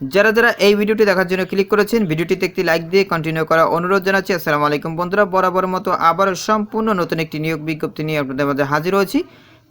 যারা যারা এই ভিডিওটি দেখার জন্য ক্লিক করেছেন, ভিডিওটিতে একটি লাইক দিয়ে কন্টিনিউ করা অনুরোধ জানাচ্ছি। আসসালামু আলাইকুম বন্ধুরা বরাবর মতো আবারও সম্পূর্ণ নতুন একটি নিয়োগ বিজ্ঞপ্তি নিয়ে আপনাদের মাঝে হাজির হয়েছি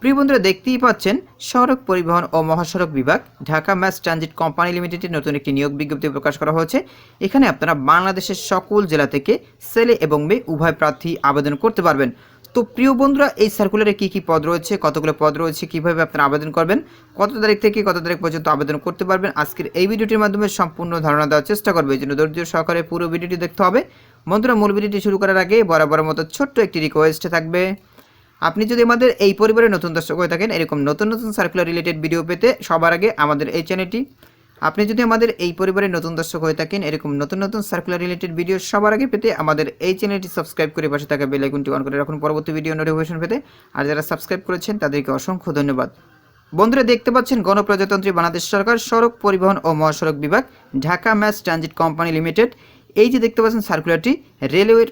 প্রিয় বন্ধুরা, দেখতেই পাচ্ছেন, সড়ক পরিবহন ও মহাসড়ক বিভাগ, ঢাকা ম্যাস ট্রানজিট কোম্পানি লিমিটেডের নতুন একটি নিয়োগ বিজ্ঞপ্তি প্রকাশ করা হয়েছে। এখানে আপনারা বাংলাদেশের সকল জেলা থেকে ছেলে এবং মেয়ে উভয় প্রার্থী আবেদন করতে পারবেন। তো প্রিয় বন্ধুরা, এই সার্কুলারে কি কি পদ রয়েছে, কতগুলো পদ রয়েছে, কীভাবে আপনারা আবেদন করবেন, কত তারিখ থেকে কত তারিখ পর্যন্ত আবেদন করতে পারবেন, আজকের এই ভিডিওটির মাধ্যমে সম্পূর্ণ ধারণা দেওয়ার চেষ্টা করবে। এই জন্য ধৈর্য সহকারে পুরো ভিডিওটি দেখতে হবে। বন্ধুরা, মূল ভিডিওটি শুরু করার আগে বরাবর মতো ছোট্ট একটি রিকোয়েস্ট থাকবে। আপনি যদি আমাদের এই পরিবারের নতুন দর্শক হয়ে থাকেন, এরকম নতুন নতুন সার্কুলার রিলেটেড ভিডিও পেতে সবার আগে আমাদের এই চ্যানেলটি আপনি যদি আমাদের এই পরিবারের নতুন দর্শক হয়ে থাকেন, এরকম নতুন নতুন সার্কুলার রিলেটেড ভিডিও সবার আগে পেতে আমাদের এই চ্যানেলটি সাবস্ক্রাইব করে পাশে থাকা বেল আইকনটি অন করে রাখুন পরবর্তী ভিডিও নোটিফিকেশন পেতে। আর যারা সাবস্ক্রাইব করেছেন, তাদেরকে অসংখ্য ধন্যবাদ। বন্ধুরা, দেখতে পাচ্ছেন গণপ্রজাতন্ত্রী বাংলাদেশ সরকার, সড়ক পরিবহন ও মহাসড়ক বিভাগ, Dhaka mass transit company limited এই যে দেখতে পাচ্ছেন সার্কুলারটি রেলওয়ের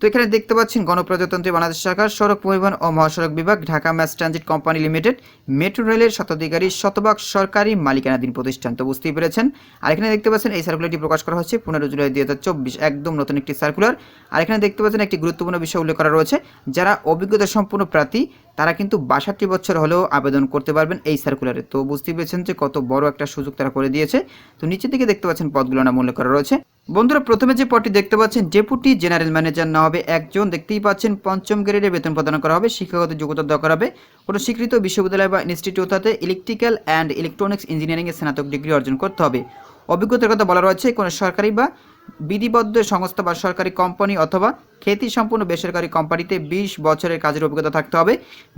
তো এখানে দেখতে পাচ্ছেন গণপ্রজাতন্ত্রী বাংলাদেশ সরকার সড়ক পরিবহন ও মহাসড়ক বিভাগ, Dhaka mass transit company limited, metro রেলের শতাধিকারী শতভাগ সরকারি মালিকানাধীন প্রতিষ্ঠান। তো বুঝতেই পেরেছেন? আর এখানে দেখতে পাচ্ছেন এই সার্কুলারটি প্রকাশ করা হচ্ছে পনেরো জুলাই দুই হাজার চব্বিশ, একদম নতুন একটি সার্কুলার আর এখানে দেখতে পাচ্ছেন একটি গুরুত্বপূর্ণ বিষয় উল্লেখ করা রয়েছে, যারা অভিজ্ঞতা সম্পূর্ণ প্রার্থী, তারা কিন্তু বাষট্টি বছর হলেও আবেদন করতে পারবেন এই সার্কুলারে তো বুঝতেই পেরেছেন যে কত বড় একটা সুযোগ তারা করে দিয়েছে। তো নিচের দিকে দেখতে পাচ্ছেন পদগুলো নাম উল্লেখ করা রয়েছে। বন্ধুরা, প্রথমে যে পদটি দেখতে পাচ্ছেন, ডেপুটি জেনারেল ম্যানেজার না হবে একজন। দেখতেই পাচ্ছেন, পঞ্চম গ্রেডে বেতন প্রদান করা হবে, শিক্ষাগত যোগ্যতা দরকার হবে। কোনো স্বীকৃত বিশ্ববিদ্যালয় বা ইনস্টিটিউট হতে ইলেকট্রিক্যাল অ্যান্ড ইলেকট্রনিক্স ইঞ্জিনিয়ারিংয়ে স্নাতক ডিগ্রি অর্জন করতে হবে। অভিজ্ঞতার কথা বলা রয়েছে, কোনো সরকারি বা বিধিবদ্ধ সংস্থা বা সরকারি কোম্পানি অথবা খ্যাতি সম্পূর্ণ বেসরকারি কোম্পানিতে বিশ বছরের কাজের অভিজ্ঞতা থাকতে হবে।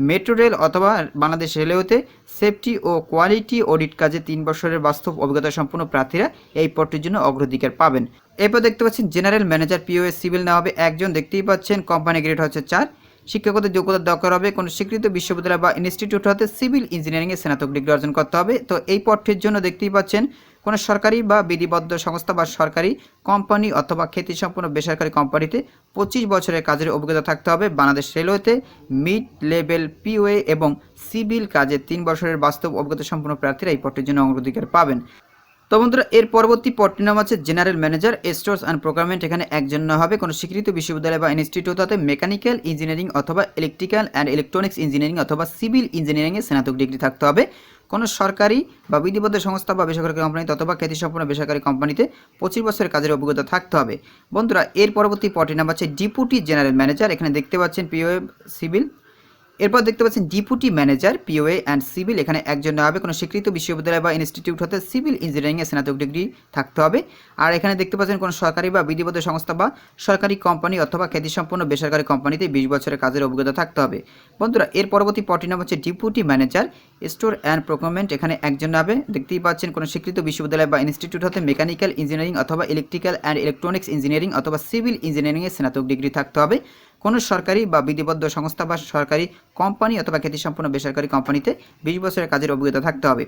মেট্রো রেল অথবা বাংলাদেশ রেলওয়েতে সেফটি ও কোয়ালিটি অডিট কাজে তিন বছরের বাস্তব অভিজ্ঞতা সম্পূর্ণ প্রার্থীরা এই পদটির জন্য অগ্রাধিকার পাবেন। এরপর দেখতে পাচ্ছেন, জেনারেল ম্যানেজার পিওএস সিভিল নেওয়া হবে একজন, দেখতেই পাচ্ছেন, কোম্পানি গ্রেড হচ্ছে চার। শিক্ষাগত যোগ্যতা দরকার হবে। কোনো স্বীকৃত বিশ্ববিদ্যালয় বা ইনস্টিটিউট হতে সিভিল ইঞ্জিনিয়ারিংয়ে স্নাতক ডিগ্রি অর্জন করতে হবে। তো এই পদটির জন্য দেখতেই পাচ্ছেন, কোনো সরকারি বা বিধিবদ্ধ সংস্থা বা সরকারি কোম্পানি অথবা খ্যাতিসম্পন্ন বেসরকারি কোম্পানিতে পঁচিশ বছরের কাজের অভিজ্ঞতা থাকতে হবে। বাংলাদেশ রেলওয়েতে মিড লেভেল পিওএ এবং সিভিল কাজে তিন বছরের বাস্তব অভিজ্ঞতা সম্পন্ন প্রার্থীরা এই পদটির জন্য অগ্রাধিকার পাবেন। তো বন্ধুরা, এর পরবর্তী পদটির নাম আছে general manager stores and procurement এখানে একজন হবে কোনো স্বীকৃত বিশ্ববিদ্যালয় বা ইনস্টিটিউট হতে মেকানিক্যাল ইঞ্জিনিয়ারিং অথবা ইলেকট্রিক্যাল অ্যান্ড ইলেকট্রনিক্স ইঞ্জিনিয়ারিং অথবা সিভিল ইঞ্জিনিয়ারিংয়ে স্নাতক ডিগ্রি থাকতে হবে। কোনো সরকারি বা বিধিবদ্ধ সংস্থা বা বেসরকারি কোম্পানিতে অথবা খ্যাতিসম্পন্ন বেসরকারি কোম্পানিতে পঁচিশ বছরের কাজের অভিজ্ঞতা থাকতে হবে। বন্ধুরা, এর পরবর্তী পদটির নাম আছে ডিপুটি জেনারেল ম্যানেজার এখানে দেখতে পাচ্ছেন পিওএ সিভিল এরপর দেখতে পাচ্ছেন deputy manager POA and civil এখানে একজন না হবে, কোনো স্বীকৃত বিশ্ববিদ্যালয় বা ইনস্টিটিউট হতে সিভিল ইঞ্জিনিয়ারিংয়ে স্নাতক ডিগ্রি থাকতে হবে। আর এখানে দেখতে পাচ্ছেন কোনো সরকারি বা বিধিবদ্ধ সংস্থা বা সরকারি কোম্পানি অথবা খ্যাতিসম্পন্ন বেসরকারি কোম্পানিতে বিশ বছরের কাজের অভিজ্ঞতা থাকতে হবে। বন্ধুরা, এর পরবর্তী পদটির নাম হচ্ছে deputy manager store and procurement এখানে একজন হবে। দেখতেই পাচ্ছেন কোনো স্বীকৃত বিশ্ববিদ্যালয় বা ইনস্টিটিউট হতে মেকানিক্যাল ইঞ্জিনিয়ারিং অথবা ইলেকট্রিক্যাল অ্যান্ড ইলেকট্রনিক্স ইঞ্জিনিয়ারিং অথবা সিভিল ইঞ্জিনিয়ারিংয়ে স্নাতক ডিগ্রি থাকতে হবে। কোনো সরকারি বা বিধিবদ্ধ সংস্থা বা সরকারি কোম্পানি অথবা খ্যাতিসম্পন্ন বেসরকারি কোম্পানিতে বিশ বছরের কাজের অভিজ্ঞতা থাকতে হবে।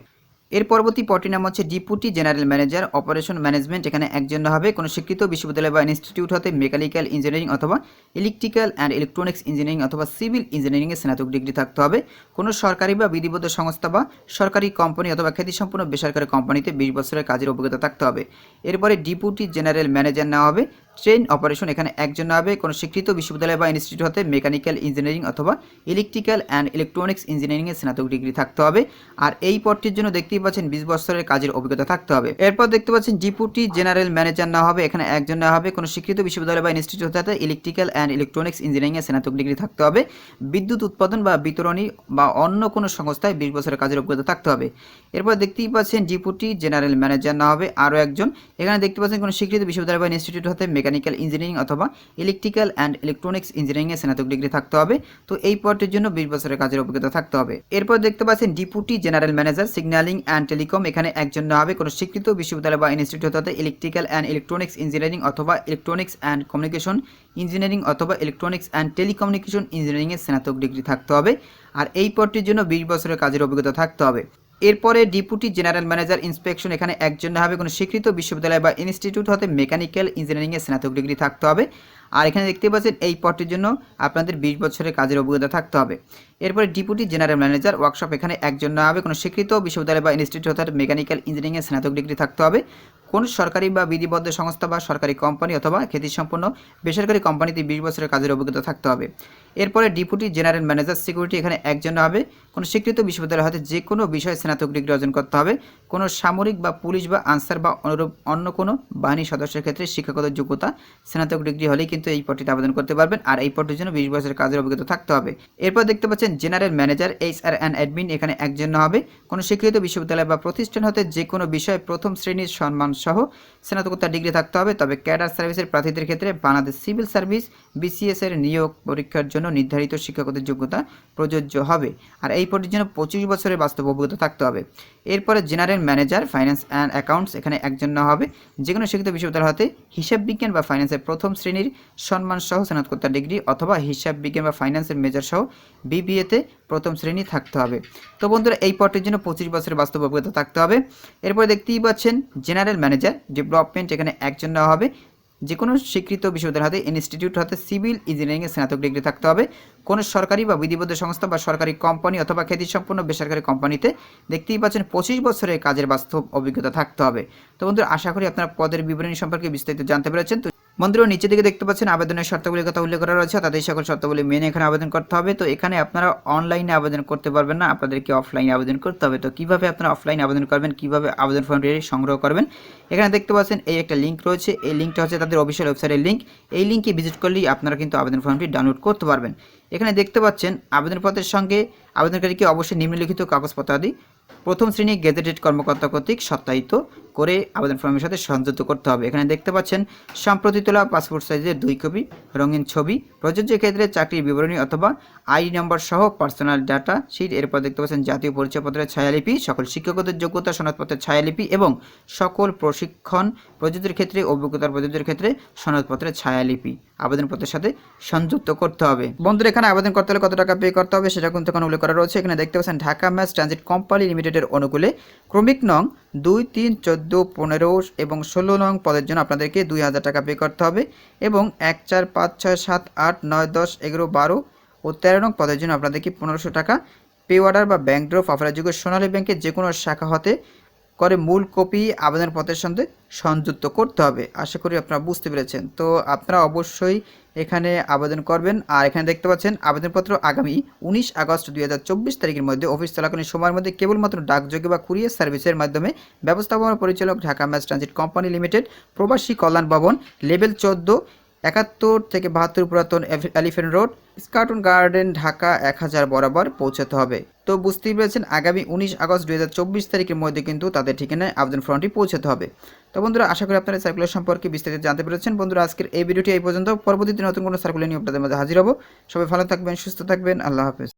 এর পরবর্তী পদটির নাম হচ্ছে deputy general manager operation management এখানে একজন হবে। কোনো স্বীকৃত বিশ্ববিদ্যালয় বা ইনস্টিটিউট হতে মেকানিক্যাল ইঞ্জিনিয়ারিং অথবা ইলেকট্রিক্যাল অ্যান্ড ইলেকট্রনিক্স ইঞ্জিনিয়ারিং অথবা সিভিল ইঞ্জিনিয়ারিংয়ে স্নাতক ডিগ্রি থাকতে হবে। কোনো সরকারি বা বিধিবদ্ধ সংস্থা বা সরকারি কোম্পানি অথবা খ্যাতিসম্পন্ন বেসরকারি কোম্পানিতে বিশ বছরের কাজের অভিজ্ঞতা থাকতে হবে। এরপরে ডিপুটি জেনারেল ম্যানেজার নেওয়া হবে। ট্রেন অপারেশন এখানে একজন হবে কোনো স্বীকৃত বিশ্ববিদ্যালয় বা ইনস্টিটিউট হতে মেকানিক্যাল ইঞ্জিনিয়ারিং অথবা ইলেকট্রিক্যাল অ্যান্ড ইলেকট্রনিক্স ইঞ্জিনিয়ারিংয়ে স্নাতক ডিগ্রি থাকতে হবে। আর এই পদটির জন্য দেখতেই পাচ্ছেন বিশ বছরের কাজের অভিজ্ঞতা থাকতে হবে। এরপর দেখতে পাচ্ছেন ডিপুটি জেনারেল ম্যানেজার না হবে। এখানে একজন না হবে। কোনো স্বীকৃত বিশ্ববিদ্যালয় বা ইনস্টিটিউট হতে ইলেকট্রিক্যাল অ্যান্ড ইলেকট্রনিক্স ইঞ্জিনিয়ারিংয়ে স্নাতক ডিগ্রি থাকতে হবে। বিদ্যুৎ উৎপাদন বা বিতরণী বা অন্য কোনো সংস্থায় বিশ বছরের কাজের অভিজ্ঞতা থাকতে হবে। এরপর দেখতেই পাচ্ছেন ডিপুটি জেনারেল ম্যানেজার না হবে। আরও একজন। এখানে দেখতে পাচ্ছেন কোনো স্বীকৃত বিশ্ববিদ্যালয় বা ইনস্টিটিউট হতে মেকানিক্যাল ইঞ্জিনিয়ারিং অথবা ইলেকট্রিক্যাল অ্যান্ড ইলেকট্রনিক্স ইঞ্জিনিয়ারিংয়ে স্নাতক ডিগ্রি থাকতে হবে। তো এই পদটির জন্য বিশ বছরের কাজের অভিজ্ঞতা থাকতে হবে। এরপর দেখতে পাচ্ছেন deputy general manager, signalling and telecom. এখানে একজন না হবে কোনো স্বীকৃত বিশ্ববিদ্যালয় বা ইনস্টিটিউট হতে ইলেকট্রিক্যাল অ্যান্ড ইলেকট্রনিক্স ইঞ্জিনিয়ারিং অথবা ইলেকট্রনিক্স অ্যান্ড কমিউনিকেশন ইঞ্জিনিয়ারিং অথবা ইলেকট্রনিক্স অ্যান্ড টেলিকমিউনিকেশন ইঞ্জিনিয়ারিংয়ে স্নাতক ডিগ্রি থাকতে হবে। আর এই পদটির জন্য বিশ বছরের কাজের অভিজ্ঞতা থাকতে হবে। এরপরে ডিপুটি জেনারেল ম্যানেজার ইন্সপেকশন এখানে একজন হবে, কোনো স্বীকৃত বিশ্ববিদ্যালয় বা ইনস্টিটিউট হতে মেকানিক্যাল ইঞ্জিনিয়ারিংয়ে স্নাতক ডিগ্রি থাকতে হবে। আর এখানে দেখতে পাচ্ছেন এই পদটির জন্য আপনাদের বিশ বছরের কাজের অভিজ্ঞতা থাকতে হবে। এরপরে ডিপুটি জেনারেল ম্যানেজার ওয়ার্কশপ এখানে একজন না হবে। কোনো স্বীকৃত বিশ্ববিদ্যালয় বা ইনস্টিটিউট হতে মেকানিক্যাল ইঞ্জিনিয়ারিংয়ে স্নাতক ডিগ্রি থাকতে হবে। কোন সরকারি বা বিধিবদ্ধ সংস্থা বা সরকারি কোম্পানি অথবা খ্যাতিসম্পন্ন বেসরকারি কোম্পানিতে বিশ বছরের কাজের অভিজ্ঞতা থাকতে হবে। এরপরে ডিপুটি জেনারেল ম্যানেজার সিকিউরিটি এখানে একজন হবে। কোনো স্বীকৃত বিশ্ববিদ্যালয় হতে যে কোনো বিষয়ে স্নাতক ডিগ্রি অর্জন করতে হবে। কোনো সামরিক বা পুলিশ বা আনসার বা অনুরূপ অন্য কোনো বাহিনী সদস্যের ক্ষেত্রে শিক্ষাগত যোগ্যতা, স্নাতক ডিগ্রি হলেই কিন্তু এই পদটিতে আবেদন করতে পারবেন। আর এই পদটির জন্য বিশ বছরের কাজের অভিজ্ঞতা থাকতে হবে। এরপর দেখতে পাচ্ছেন, general manager H R and admin এখানে একজন হবে। কোনো স্বীকৃত বিশ্ববিদ্যালয় বা প্রতিষ্ঠান হতে যে কোনো বিষয়ে প্রথম শ্রেণির সম্মান সহ স্নাতকোত্তর ডিগ্রি থাকতে হবে। তবে ক্যাডার সার্ভিসের প্রার্থীদের ক্ষেত্রে বাংলাদেশ সিভিল সার্ভিস, বিসিএস এর নিয়োগ পরীক্ষার জন্য নির্ধারিত শিক্ষাগত যোগ্যতা প্রযোজ্য হবে। আর এই পদের জন্য পঁচিশ বছরের বাস্তব অভিজ্ঞতা থাকতে হবে। এরপরে general manager finance and accounts এখানে একজন না হবে। যে কোনো শিক্ষিত বিশ্ববিদ্যালয় হতে হিসাব বিজ্ঞান বা ফাইন্যান্সের প্রথম শ্রেণির সম্মান সহ স্নাতকোত্তর ডিগ্রি অথবা হিসাব বিজ্ঞান বা ফাইন্যান্সের মেজর সহ বিবিএতে প্রথম শ্রেণি থাকতে হবে। তো বন্ধুরা, এই পটের জন্য পঁচিশ বছরের বাস্তব অভিজ্ঞতা থাকতে হবে। এরপরে দেখতেই পাচ্ছেন জেনারেল ম্যানেজার ডেভেলপমেন্ট এখানে একজন নেওয়া হবে। যে কোনো স্বীকৃত বিশ্ববিদ্যালয় হাতে ইনস্টিটিউট হাতে সিভিল ইঞ্জিনিয়ারিংয়ে স্নাতক ডিগ্রি থাকতে হবে। কোনো সরকারি বা বিধিবদ্ধ সংস্থা বা সরকারি কোম্পানি অথবা খ্যাতিসম্পন্ন বেসরকারি কোম্পানিতে দেখতেই পাচ্ছেন পঁচিশ বছরের কাজের বাস্তব অভিজ্ঞতা থাকতে হবে। তো বন্ধুরা, আশা করি আপনারা পদের বিবরণী সম্পর্কে বিস্তারিত জানতে পেরেছেন। তো বন্ধুরা নিচে দিকে দেখতে পাচ্ছেন আবেদনের শর্তাবলীর কথা উল্লেখ করা রয়েছে, তাদের সকল শর্তাবলী মেনে এখানে আবেদন করতে হবে। তো এখানে আপনারা অনলাইনে আবেদন করতে পারবেন না, আপনাদেরকে অফলাইনে আবেদন করতে হবে। তো কীভাবে আপনারা অফলাইনে আবেদন করবেন, কীভাবে আবেদন ফর্মটি সংগ্রহ করবেন, এখানে দেখতে পাচ্ছেন এই একটা লিঙ্ক রয়েছে। এই লিঙ্কটা হচ্ছে তাদের অফিসিয়াল ওয়েবসাইটের লিঙ্ক এই লিঙ্কে ভিজিট করলেই আপনারা কিন্তু আবেদন ফর্মটি ডাউনলোড করতে পারবেন। এখানে দেখতে পাচ্ছেন আবেদনপত্রের সঙ্গে আবেদনকারীকে অবশ্যই নিম্নলিখিত কাগজপত্র আদি প্রথম শ্রেণি গেজেটেড কর্মকর্তা কর্তৃক সত্যায়িত। করে আবেদন ফর্মের সাথে সংযুক্ত করতে হবে। এখানে দেখতে পাচ্ছেন, সম্প্রতি তোলা পাসপোর্ট সাইজের দুই কপি, রঙিন ছবি, প্রযোজ্য ক্ষেত্রে চাকরির বিবরণী অথবা আইডি নম্বর সহ পার্সোনাল ডাটা শিট। এরপর দেখতে পাচ্ছেন, জাতীয় পরিচয়পত্রের ছায়ালিপি, সকল শিক্ষকদের যোগ্যতা, সনদপত্রের ছায়ালিপি এবং সকল প্রশিক্ষণ প্রযোজ্যের ক্ষেত্রে, অভিজ্ঞতার প্রযোজ্যের ক্ষেত্রে সনদপত্রের ছায়ালিপি আবেদনপত্রের সাথে সংযুক্ত করতে হবে। বন্ধুরা, এখানে আবেদন করতে হলে কত টাকা পে করতে হবে সেটা কিন্তু এখানে উল্লেখ করা রয়েছে। এখানে দেখতে পাচ্ছেন, ঢাকা ম্যাচ ট্রানজিট কোম্পানি লিমিটেডের অনুকূলে ক্রমিক নং দুই, তিন, চোদ্দ, পনেরো এবং ষোলো নং পদের জন্য আপনাদেরকে দুই হাজার টাকা পে করতে হবে এবং এক, চার, পাঁচ, ছয়, সাত, আট, নয়, দশ, এগারো, বারো ও তেরো নং পদের জন্য আপনাদেরকে পনেরোশো টাকা পে অর্ডার বা ব্যাংক ড্রপ যুগে সোনালী ব্যাংকের যে কোনো শাখা হতে করে মূল কপি আবেদনপত্রের সঙ্গে সংযুক্ত করতে হবে। আশা করি আপনারা বুঝতে পেরেছেন। তো আপনারা অবশ্যই এখানে আবেদন করবেন। আর এখানে দেখতে পাচ্ছেন, আবেদনপত্র আগামী উনিশ আগস্ট দুই হাজার চব্বিশ তারিখের মধ্যে অফিস চলাকালীন সময়ের মধ্যে কেবলমাত্র ডাকযোগে বা কুরিয়ার সার্ভিসের মাধ্যমে ব্যবস্থাপনা পরিচালক Dhaka mass transit company limited Probashi Kalyan Bhaban level চোদ্দ একাত্তর থেকে বাহাত্তর পুরাতন elephant road, Eskaton garden, Dhaka এক হাজার বরাবর পৌঁছাতে হবে। তো বুঝতেই পেরেছেন, আগামী উনিশ আগস্ট দুই হাজার চব্বিশ তারিখের মধ্যে কিন্তু তাদের ঠিকানায় আবেদন ফর্মটি পৌঁছাতে হবে। তো বন্ধুরা, আশা করি আপনারা সার্কুলার সম্পর্কে বিস্তারিত জানতে পেরেছেন। বন্ধুরা, আজকের এই ভিডিওটি এই পর্যন্ত। পরবর্তীতে নতুন কোনো সার্কুলার নিয়ে আপনাদের মধ্যে হাজির হব। সবাই ভালো থাকবেন, সুস্থ থাকবেন। আল্লাহ হাফেজ।